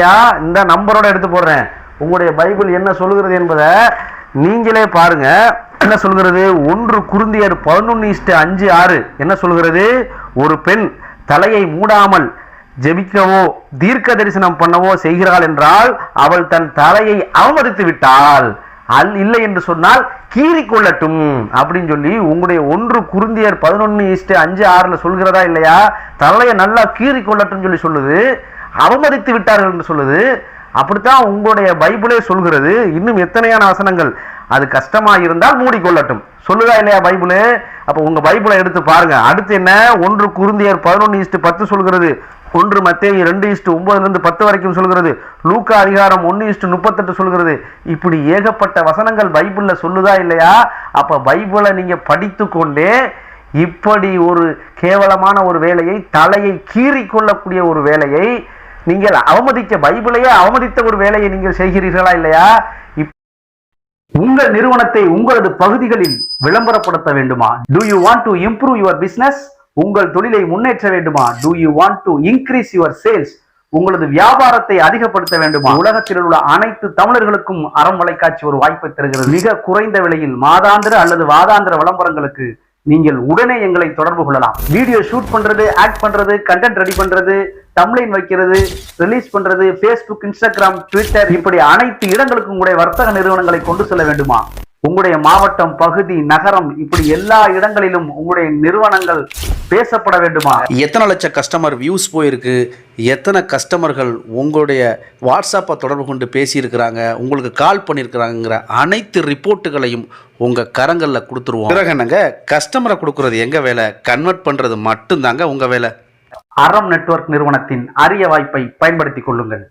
ஐயா, இந்த நம்பரோட எடுத்து போடுறேன். உங்களுடைய பைபிள் என்ன சொல்லுகிறது என்பதை நீங்களே பாருங்க. என்ன சொல்கிறது ஒன்று குருந்தியர் பதினொன்று இஷ்டு அஞ்சு ஆறு. என்ன சொல்கிறது ஒரு பெண் தலையை மூடாமல் ஜெபிக்கவோ தீர்க்க தரிசனம் பண்ணவோ செய்கிறாள் என்றால் அவள் தன் தலையை அவமதித்து விட்டாள் அல் இல்லை என்று சொன்னால் கீறி கொள்ளட்டும் அப்படின்னு சொல்லி உங்களுடைய ஒன்று குருந்தியர் பதினொன்று இஷ்டு அஞ்சு ஆறுல சொல்கிறதா இல்லையா? தலையை நல்லா கீறி கொள்ளட்டும் சொல்லி சொல்லுது. அவமதித்து விட்டார்கள் என்று சொல்லுது. அப்படித்தான் உங்களுடைய பைபிளே சொல்கிறது. இன்னும் எத்தனையான வசனங்கள்? அது கஷ்டமாக இருந்தால் மூடிக்கொள்ளட்டும். சொல்லுதா இல்லையா பைபிளு? அப்போ உங்கள் பைபிளை எடுத்து பாருங்க. அடுத்து என்ன? ஒன்று குருந்தியர் பதினொன்று இஸ்ட்டு பத்து சொல்கிறது. ஒன்று மத்திய ரெண்டு இஸ்டு ஒன்பதுலேருந்து பத்து வரைக்கும் சொல்கிறது. லூக்கா அதிகாரம் ஒன்று இஸ்ட்டு முப்பத்தெட்டு சொல்கிறது. இப்படி ஏகப்பட்ட வசனங்கள் பைபிளில் சொல்லுதா இல்லையா? அப்போ பைபிளை நீங்கள் படித்து கொண்டே இப்படி ஒரு கேவலமான ஒரு வேலையை தலையை கீறி கொள்ளக்கூடிய ஒரு வேலையை நீங்கள் அவமதிக்க பைபிளையே அவமதித்த ஒரு வேலையை நீங்கள் செய்கிறீர்களா இல்லையா? உங்கள் நிறுவனத்தை உங்களது பகுதிகளில் விளம்பரப்படுத்த வேண்டுமா? Do you want to improve your business உங்கள் தொழிலை முன்னேற்ற வேண்டுமா? Do you want to increase your sales உங்களது வியாபாரத்தை அதிகப்படுத்த வேண்டுமா? உலகத்தில் உள்ள அனைத்து தமிழர்களுக்கும் அறம் வலைக்காட்சி ஒரு வாய்ப்பை தருகிறது. மிக குறைந்த விலையில் மாதாந்திர அல்லது வாதாந்திர விளம்பரங்களுக்கு நீங்கள் உடனே எங்களை தொடர்பு கொள்ளலாம். வீடியோ ஷூட் பண்றது ஆக்ட் பண்றது கண்டென்ட் ரெடி பண்றது தம்ப்ளைன் வைக்கிறது ரிலீஸ் பண்றது ஃபேஸ்புக் இன்ஸ்டாகிராம் ட்விட்டர் இப்படி அனைத்து இடங்களுக்கும் உங்களுடைய வர்த்தக நிறுவனங்களை கொண்டு செல்ல வேண்டுமா? உங்களுடைய மாவட்டம் பகுதி நகரம் இப்படி எல்லா இடங்களிலும் உங்களுடைய நிறுவனங்கள் பேசப்பட வேண்டுமா? எத்தனை லட்சம் கஸ்டமர் வியூஸ் போயிருக்கு? எத்தனை கஸ்டமர்கள் உங்களுடைய வாட்ஸ்அப்பை தொடர்பு கொண்டு பேசியிருக்கிறாங்க? உங்களுக்கு கால் பண்ணியிருக்கிறாங்கிற அனைத்து ரிப்போர்ட்டுகளையும் உங்கள் கரங்களில் கொடுத்துருவோம். பிறகு என்னங்க? கஸ்டமரை கொடுக்குறது எங்கள் வேலை? கன்வெர்ட் பண்ணுறது மட்டும்தாங்க உங்கள் வேலை. அறம் நெட்வொர்க் நிறுவனத்தின் அரிய வாய்ப்பை பயன்படுத்திக் கொள்ளுங்கள்.